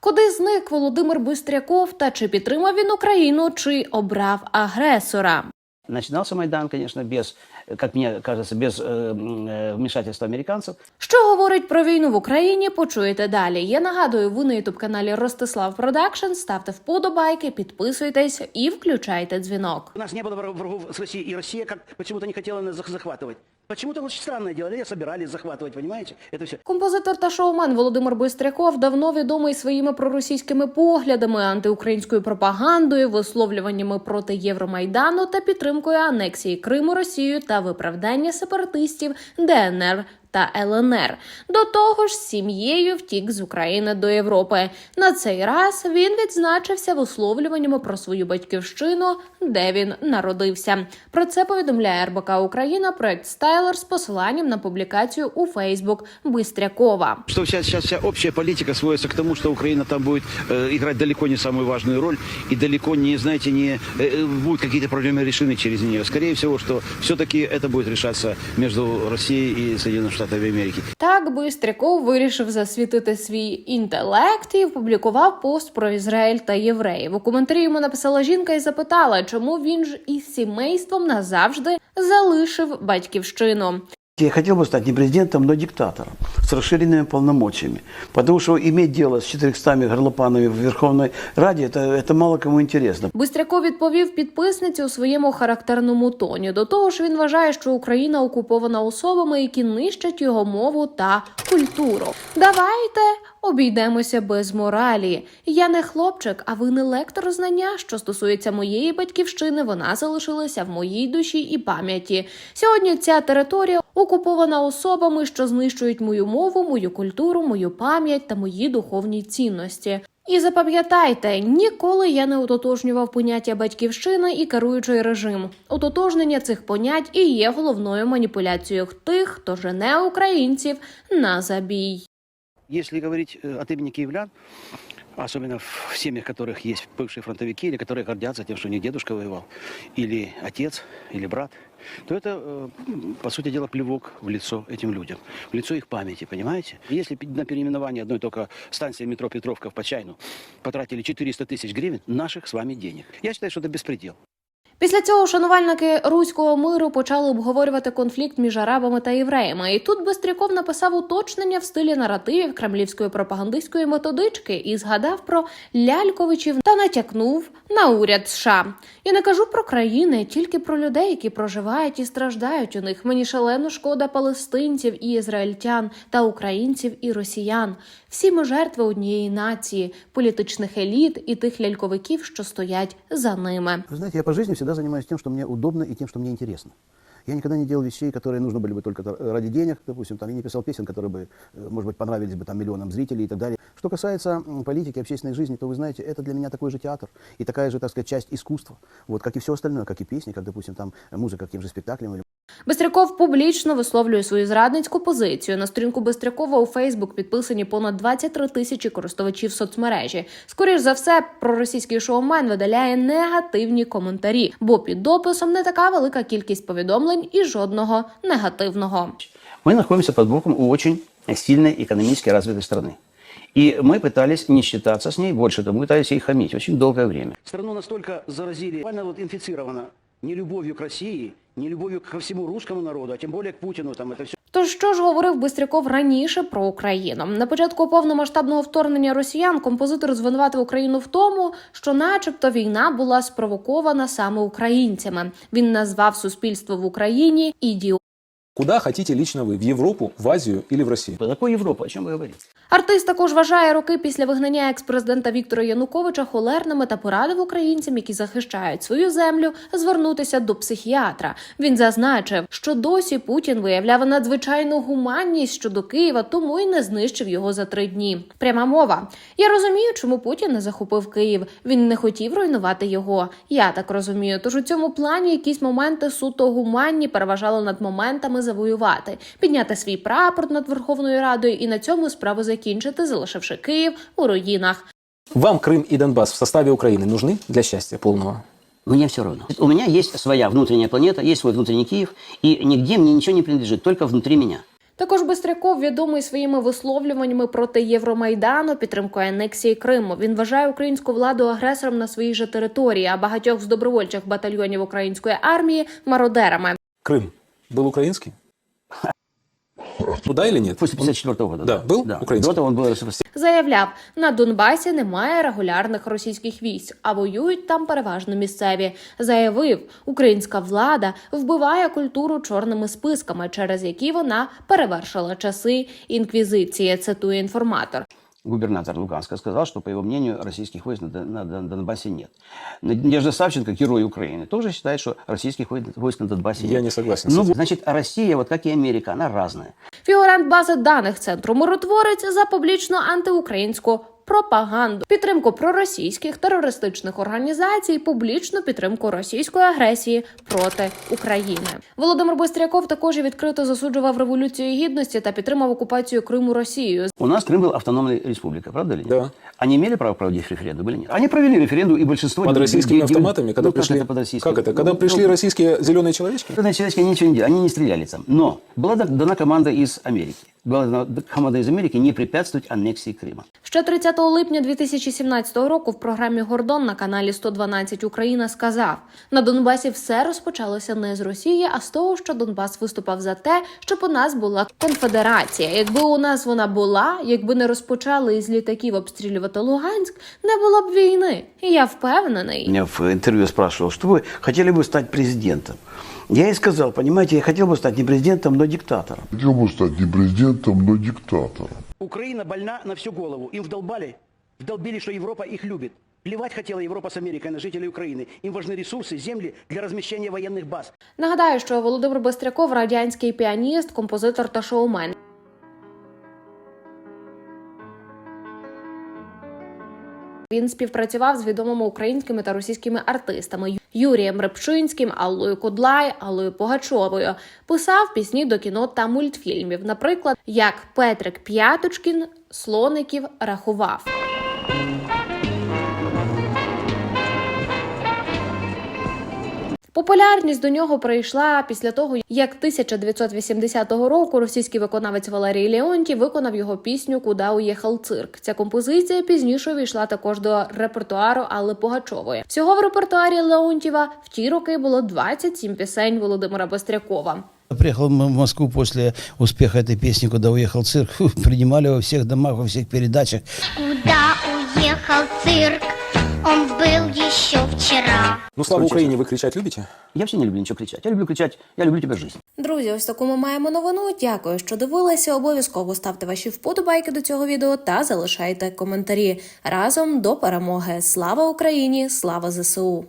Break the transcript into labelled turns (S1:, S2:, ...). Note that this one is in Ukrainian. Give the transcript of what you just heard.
S1: Куди зник Володимир Бистряков та чи підтримав він Україну, чи обрав агресора?
S2: Начинался Майдан, конечно, без, э, как мне кажется, без э, м, э, вмешательства американцев.
S1: Що говорить про війну в Україні? Почуєте далі. Я нагадую, ви на ютуб каналі Ростислав Продакшн. Ставте вподобайки, підписуйтесь і включайте дзвінок.
S2: У нас не было враг- врагов с Россией, и Россия как почему-то не хотела нас зах- захватывать. Почему-то очень странное дело, Я собирались захватывать, понимаете? Это все.
S1: Композитор та шоумен Володимир Бистряков давно відомий своїми проросійськими поглядами, антиукраїнською пропагандою, висловлюваннями проти Євромайдану та підтримкою анексії Криму Росією та виправдання сепаратистів ДНР та ЛНР. До того ж, з сім'єю втік з України до Європи. На цей раз він відзначився висловлюваннями про свою батьківщину, де він народився. Про це повідомляє РБК Україна проект Стайлер з посиланням на публікацію у Фейсбук Бистрякова.
S3: Что сейчас, сейчас вся общая политика сводится к тому, что Украина там будет э, играть далеко не самую важную роль и далеко не, знаете, не э, э, будут какие-то проблемы решены через нее. Скорее всего, что все-таки это будет решаться между Россией и Соединенными Штатами Америки.
S1: Так Бистряков вирішив засвітити свій інтелект і опублікував пост про Ізраїль та євреїв. У коментарі йому написала жінка і запитала, чому він ж із сімейством назавжди залишив батьківщину
S4: Я хотел бы стать не президентом, но диктатором с расширенными полномочиями. Потому что иметь дело с 400 горлопанами в Верховной Раде, это, это мало кому интересно.
S1: Бистряков відповів підписниці у своєму характерному тоні. До того ж, він вважає, що Україна окупована особами, які нищать його мову та культуру. Давайте обійдемося без моралі. Я не хлопчик, а ви не лектор знання. Що стосується моєї батьківщини, вона залишилася в моїй душі і пам'яті. Сьогодні ця територія окупована особами, що знищують мою мову, мою культуру, мою пам'ять та мої духовні цінності. І запам'ятайте, ніколи я не ототожнював поняття батьківщина і керуючий режим. Ототожнення цих понять і є головною маніпуляцією тих, хто жене українців на забій.
S2: Если говорить э, от имени киевлян, особенно в семьях, которых есть бывшие фронтовики, или которые гордятся тем, что у них дедушка воевал, или отец, или брат, то это, э, по сути дела, плевок в лицо этим людям, в лицо их памяти, понимаете? Если на переименование одной только станции метро Петровка в Почайну потратили 400 тысяч гривен наших с вами денег, я считаю, что это беспредел.
S1: Після цього шанувальники руського миру почали обговорювати конфлікт між арабами та євреями. І тут Бистряков написав уточнення в стилі наративів кремлівської пропагандистської методички і згадав про ляльковичів та натякнув на уряд США. Я не кажу про країни, тільки про людей, які проживають і страждають у них. Мені шалено шкода палестинців і ізраїльтян та українців і росіян. Всі ми жертви однієї нації, політичних еліт і тих ляльковиків, що стоять за ними.
S5: Вы знаете, я по жизни всегда занимаюсь тем, что мне удобно и тем, что мне интересно. Я никогда не делал вещей, которые нужны были бы только та- ради денег, допустим, там, я не писал песен, которые бы, э, может быть, понравились бы там миллионам зрителей и так далее. Что касается м, политики, общественной жизни, то вы знаете, это для меня такой же театр и такая же, так сказать, часть искусства, вот, как и все остальное, как и песни, как, допустим, там, музыка к тем же спектаклям или
S1: Бистряков публічно висловлює свою зрадницьку позицію. На сторінку Бистрякова у Фейсбук підписані понад 23 тисячі користувачів соцмережі. Скоріш за все, проросійський шоумен видаляє негативні коментарі, бо під дописом не така велика кількість повідомлень і жодного негативного.
S2: Мы находимся под боком у очень сильной экономически развитой страны. И мы пытались не считаться с ней, больше того, мы пытались ей хамить очень долгое время. Страну настолько заразили, буквально вот инфицировано не любовью к России, не любові ко всему русскому народу, а тем более к Путину, там это все.
S1: Тож що ж говорив Бистряков раніше про Україну? На початку повномасштабного вторгнення росіян композитор звинуватив Україну в тому, що, начебто, війна була спровокована саме українцями. Він назвав суспільство в Україні ідіотом.
S6: Куда хотите лично вы? В Европу, в Азию или в Россию?
S2: Какой Европа? О чем вы говорите?
S1: Артист також вважає роки після вигнання екс-президента Віктора Януковича холерними та порадив українцям, які захищають свою землю, звернутися до психіатра. Він зазначив, що досі Путін виявляв надзвичайну гуманність щодо Києва, тому й не знищив його за три дні. Пряма мова. Я розумію, чому Путін не захопив Київ. Він не хотів руйнувати його. Я так розумію. Тож у цьому плані якісь моменти суто гуманні переважали над моментами завоювати, підняти свій прапор над Верховною Радою і на цьому справу закінчити, залишивши Київ у руїнах.
S6: Вам Крым и Донбасс в составе Украины нужны для счастья полного?
S2: Мне все равно. У меня есть своя внутренняя планета, есть свой внутренний Киев, и нигде мне ничего не принадлежит, только внутри меня.
S1: Також Бистряков відомий своїми висловлюваннями проти Євромайдану, підтримкою анексії Криму. Він вважає українську владу агресором на своїй же території, а багатьох з добровольчих батальйонів української армії мародерами.
S6: Крым был украинский? Ну да или нет?
S4: После 54 года.
S6: Да, был украинский?
S4: До этого он был РСФСР.
S1: Заявляв, на Донбасі немає регулярних російських військ, а воюють там переважно місцеві. Заявив, українська влада вбиває культуру чорними списками, через які вона перевершила часи інквізиції. Цитує інформатор.
S4: Губернатор Луганска сказал, что, по его мнению, российских войск на, Дон- на Донбассе нет. Надежда Савченко, герой Украины, тоже считает, что российских войск на Донбассе нет.
S6: Я не согласен с
S4: Ну,
S6: этим.
S4: значит, Россия, вот как и Америка, она разная.
S1: Фігурант бази даних центру миротворець за публічно антиукраїнську пропаганду, підтримку проросійських терористичних організацій, публічну підтримку російської агресії проти України. Володимир Бистряков також і відкрито засуджував революцію гідності та підтримав окупацію Криму Росією.
S4: У нас Крым был автономной республикой, правда или нет?
S6: Да.
S4: Они имели право проводить референдум или нет? Они провели референдум, и большинство...
S6: Под
S4: де-
S6: российскими
S4: де- де-
S6: автоматами, когда
S4: Ну, как
S6: пришли...
S4: это под российскими?
S6: Как это? Когда
S4: Ну,
S6: пришли
S4: ну,
S6: российские зеленые человечки?
S4: Это человечки, они ничего не делали, они не стреляли там. Но была да- дана команда из Америки. Была дана команда из Америки не препятствовать аннексии Крыма.
S1: Ще 30 липня 2017 року в програмі Гордон на каналі 112 Україна сказав: на Донбасі все розпочалося не з Росії, а з того, що Донбас виступав за те, щоб у нас була конфедерація. Якби у нас вона була, якби не розпочали із літаків обстрілювати Луганськ, не було б війни. І я впевнений.
S4: Меня в интервью спрашивал, что вы хотели бы стать президентом. Я ей сказал, понимаете, я хотел бы стать не президентом, но диктатором.
S7: Хотел бы стать не президентом, но диктатором.
S2: Украина больна на всю голову. Им вдолбали, вдолбили, что Европа их любит. Плевать хотела Европа с Америкой на жителей Украины. Им важны ресурсы, земли для размещения военных баз.
S1: Нагадаю, що Володимир Бистряков радянський піаніст, композитор та шоумен. Він співпрацював з відомими українськими та російськими артистами Юрієм Репчинським, Аллою Кудлай, Аллою Погачовою. Писав пісні до кіно та мультфільмів, наприклад, як Петрик П'яточкін слоників рахував. Популярність до нього прийшла після того, як 1980 року російський виконавець Валерій Леонтій виконав його пісню Куда уїхав цирк. Ця композиція пізніше увійшла також до репертуару Алли Пугачової. Всього в репертуарі Леонтьєва в ті роки було 27 пісень Володимира Бестрякова.
S8: Приехал в Москву после успеха этой песни, куда уехал цирк. Принимали во всех домах, во всех передачах.
S9: Куда уехал цирк? Он был еще вчера.
S6: Ну, слава Україні, ви кричать любите?
S4: Я взагалі не люблю нічого кричать. Я люблю кричать, я люблю тебе жизнь.
S1: Друзі, ось таку ми маємо новину. Дякую, що дивилися. Обов'язково ставте ваші вподобайки до цього відео та залишайте коментарі. Разом до перемоги. Слава Україні! Слава ЗСУ!